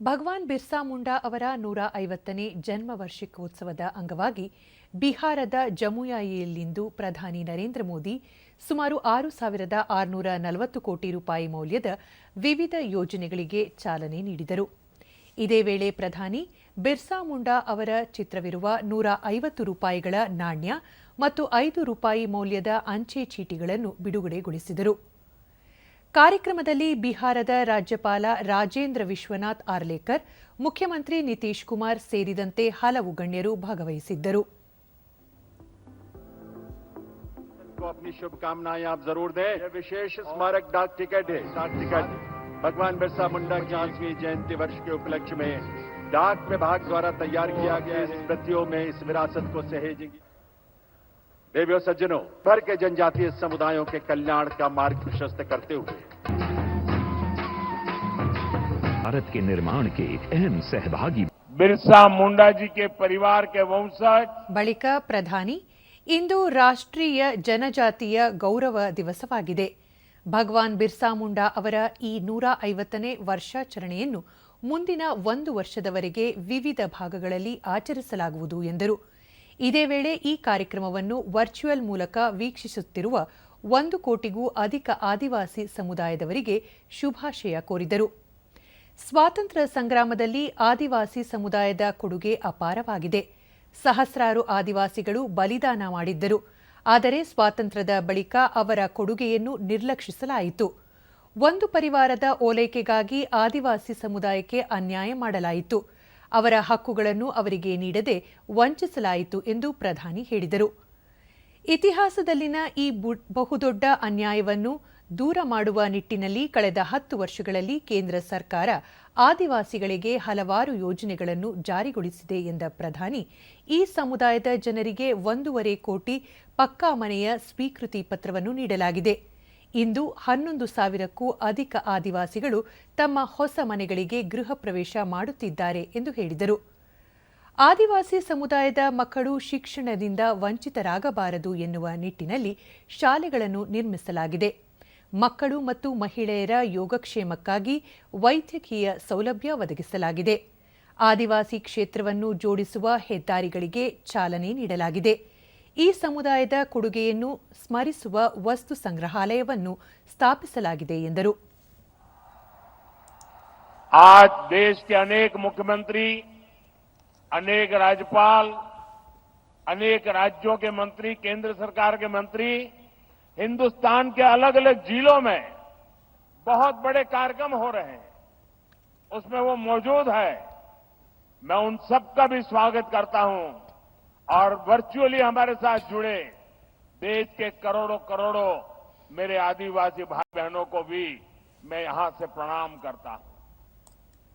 ಭಗವಾನ್ ಬಿರ್ಸಾ ಮುಂಡಾ ಅವರ ನೂರ ಐವತ್ತನೇ ಜನ್ಮ ವಾರ್ಷಿಕೋತ್ಸವದ ಅಂಗವಾಗಿ ಬಿಹಾರದ ಜಮುಯಾಯಿಯಲ್ಲಿಂದು ಪ್ರಧಾನಿ ನರೇಂದ್ರ ಮೋದಿ ಸುಮಾರು ಆರು ಸಾವಿರದ ಆರುನೂರ ನಲವತ್ತು ಕೋಟಿ ರೂಪಾಯಿ ಮೌಲ್ಯದ ವಿವಿಧ ಯೋಜನೆಗಳಿಗೆ ಚಾಲನೆ ನೀಡಿದರು. ಇದೇ ವೇಳೆ ಪ್ರಧಾನಿ ಬಿರ್ಸಾ ಮುಂಡಾ ಅವರ ಚಿತ್ರವಿರುವ ನೂರ ಐವತ್ತು ರೂಪಾಯಿಗಳ ನಾಣ್ಯ ಮತ್ತು ಐದು ರೂಪಾಯಿ ಮೌಲ್ಯದ ಅಂಚೆ ಚೀಟಿಗಳನ್ನು ಬಿಡುಗಡೆಗೊಳಿಸಿದರು. ಕಾರ್ಯಕ್ರಮದಲ್ಲಿ ಬಿಹಾರದ ರಾಜ್ಯಪಾಲ ರಾಜೇಂದ್ರ ವಿಶ್ವನಾಥ್ ಆರ್ಲೇಕರ್ ಮುಖ್ಯಮಂತ್ರಿ ನಿತೀಶ್ ಕುಮಾರ್ ಸೇರಿದಂತೆ ಹಲವು ಗಣ್ಯರು ಭಾಗವಹಿಸಿದ್ದರು को अपनी शुभकामनाएं आप जरूर दें यह विशेष स्मारक डाक टिकट है डाक टिकट भगवान बिरसा मुंडा की पांचवीं जयंती वर्ष के उपलक्ष्य में डाक विभाग द्वारा तैयार किया गया इस स्मृतियों में इस विरासत को सहेजेंगी देवियों सज्जनों भर के जनजातीय समुदायों के कल्याण का मार्ग प्रशस्त करते हुए भारत के निर्माण के अहम सहभागी बिरसा मुंडा जी के परिवार के वंशज ಬಳಿಕ ಪ್ರಧಾನಿ ಇಂದು ರಾಷ್ಟ್ರೀಯ ಜನಜಾತಿಯ ಗೌರವ ದಿವಸವಾಗಿದೆ ಭಗವಾನ್ ಬಿರ್ಸಾ ಮುಂಡಾ ಅವರ ಈ ನೂರ ಐವತ್ತನೇ ವರ್ಷಾಚರಣೆಯನ್ನು ಮುಂದಿನ ಒಂದು ವರ್ಷದವರೆಗೆ ವಿವಿಧ ಭಾಗಗಳಲ್ಲಿ ಆಚರಿಸಲಾಗುವುದು ಎಂದರು ಇದೇ ವೇಳೆ ಈ ಕಾರ್ಯಕ್ರಮವನ್ನು ವರ್ಚುವಲ್ ಮೂಲಕ ವೀಕ್ಷಿಸುತ್ತಿರುವ ಒಂದು ಕೋಟಿಗೂ ಅಧಿಕ ಆದಿವಾಸಿ ಸಮುದಾಯದವರಿಗೆ ಶುಭಾಶಯ ಕೋರಿದರು. ಸ್ವಾತಂತ್ರ್ಯ ಸಂಗ್ರಾಮದಲ್ಲಿ ಆದಿವಾಸಿ ಸಮುದಾಯದ ಕೊಡುಗೆ ಅಪಾರವಾಗಿದೆ. ಸಹಸ್ರಾರು ಆದಿವಾಸಿಗಳು ಬಲಿದಾನ ಮಾಡಿದ್ದರು. ಆದರೆ ಸ್ವಾತಂತ್ರ್ಯದ ಬಳಿಕ ಅವರ ಕೊಡುಗೆಯನ್ನು ನಿರ್ಲಕ್ಷಿಸಲಾಯಿತು. ಒಂದು ಪರಿವಾರದ ಓಲೈಕೆಗಾಗಿ ಆದಿವಾಸಿ ಸಮುದಾಯಕ್ಕೆ ಅನ್ಯಾಯ ಮಾಡಲಾಯಿತು. ಅವರ ಹಕ್ಕುಗಳನ್ನು ಅವರಿಗೆ ನೀಡದೆ ವಂಚಿಸಲಾಯಿತು ಎಂದು ಪ್ರಧಾನಿ ಹೇಳಿದರು. ಇತಿಹಾಸದಲ್ಲಿನ ಈ ಬಹುದೊಡ್ಡ ಅನ್ಯಾಯವನ್ನು ದೂರ ಮಾಡುವ ನಿಟ್ಟಿನಲ್ಲಿ ಕಳೆದ ಹತ್ತು ವರ್ಷಗಳಲ್ಲಿ ಕೇಂದ್ರ ಸರ್ಕಾರ ಆದಿವಾಸಿಗಳಿಗೆ ಹಲವಾರು ಯೋಜನೆಗಳನ್ನು ಜಾರಿಗೊಳಿಸಿದೆ ಎಂದ ಪ್ರಧಾನಿ, ಈ ಸಮುದಾಯದ ಜನರಿಗೆ ಒಂದೂವರೆ ಕೋಟಿ ಪಕ್ಕಾ ಮನೆಯ ಸ್ವೀಕೃತಿ ಪತ್ರವನ್ನು ನೀಡಲಾಗಿದೆ. ಇಂದು ಹನ್ನೊಂದು ಸಾವಿರಕ್ಕೂ ಅಧಿಕ ಆದಿವಾಸಿಗಳು ತಮ್ಮ ಹೊಸ ಮನೆಗಳಿಗೆ ಗೃಹ ಪ್ರವೇಶ ಮಾಡುತ್ತಿದ್ದಾರೆ ಎಂದು ಹೇಳಿದರು. ಆದಿವಾಸಿ ಸಮುದಾಯದ ಮಕ್ಕಳು ಶಿಕ್ಷಣದಿಂದ ವಂಚಿತರಾಗಬಾರದು ಎನ್ನುವ ನಿಟ್ಟಿನಲ್ಲಿ ಶಾಲೆಗಳನ್ನು ನಿರ್ಮಿಸಲಾಗಿದೆ. ಮಕ್ಕಳು ಮತ್ತು ಮಹಿಳೆಯರ ಯೋಗಕ್ಷೇಮಕ್ಕಾಗಿ ವೈದ್ಯಕೀಯ ಸೌಲಭ್ಯ ಒದಗಿಸಲಾಗಿದೆ. ಆದಿವಾಸಿ ಕ್ಷೇತ್ರವನ್ನು ಜೋಡಿಸುವ ಹೆದ್ದಾರಿಗಳಿಗೆ ಚಾಲನೆ ನೀಡಲಾಗಿದೆ. ಈ ಸಮುದಾಯದ ಕೊಡುಗೆಯನ್ನು ಸ್ಮರಿಸುವ ವಸ್ತು ಸಂಗ್ರಹಾಲಯವನ್ನು ಸ್ಥಾಪಿಸಲಾಗಿದೆ ಎಂದರು आज देश के अनेक मुख्यमंत्री अनेक राज्यपाल अनेक राज्यों के मंत्री केंद्र सरकार के मंत्री हिंदुस्तान के अलग अलग जिलों में बहुत बड़े कार्यक्रम हो रहे हैं उसमें वो मौजूद है मैं उन सबका भी स्वागत करता हूं और वर्चुअली हमारे साथ जुड़े। देश के करोड़ों करोड़ों मेरे आदिवासी भाई बहनों को भी मैं यहाँ से प्रणाम करता हूँ।